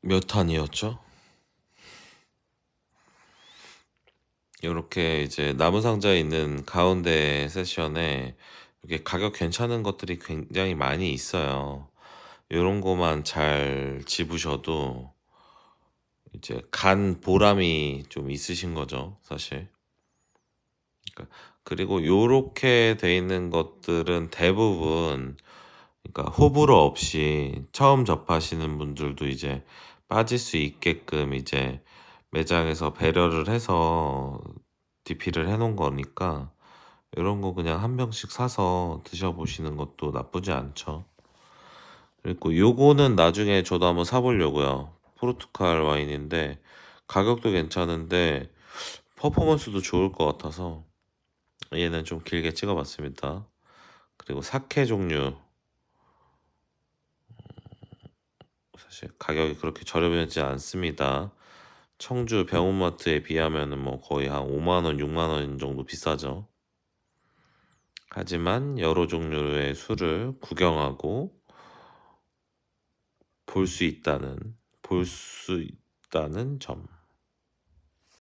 몇 탄이었죠? 이렇게 이제 나무 상자에 있는 가운데 세션에 이렇게 가격 괜찮은 것들이 굉장히 많이 있어요. 요런 거만 잘 집으셔도 이제 간 보람이 좀 있으신 거죠, 사실. 그러니까 그리고 요렇게 돼 있는 것들은 대부분 그러니까 호불호 없이 처음 접하시는 분들도 이제 빠질 수 있게끔 이제 매장에서 배려를 해서 DP를 해 놓은 거니까 요런 거 그냥 한 병씩 사서 드셔 보시는 것도 나쁘지 않죠. 그리고 요거는 나중에 저도 한번 사 보려고요. 포르투갈 와인인데 가격도 괜찮은데 퍼포먼스도 좋을 것 같아서 얘는 좀 길게 찍어 봤습니다. 그리고 사케 종류 사실 가격이 그렇게 저렴하지 않습니다. 청주 병원마트에 비하면은 뭐 거의 한 5만 원, 6만 원 정도 비싸죠. 하지만 여러 종류의 술을 구경하고 볼 수 있다는 볼 수 있다는 점.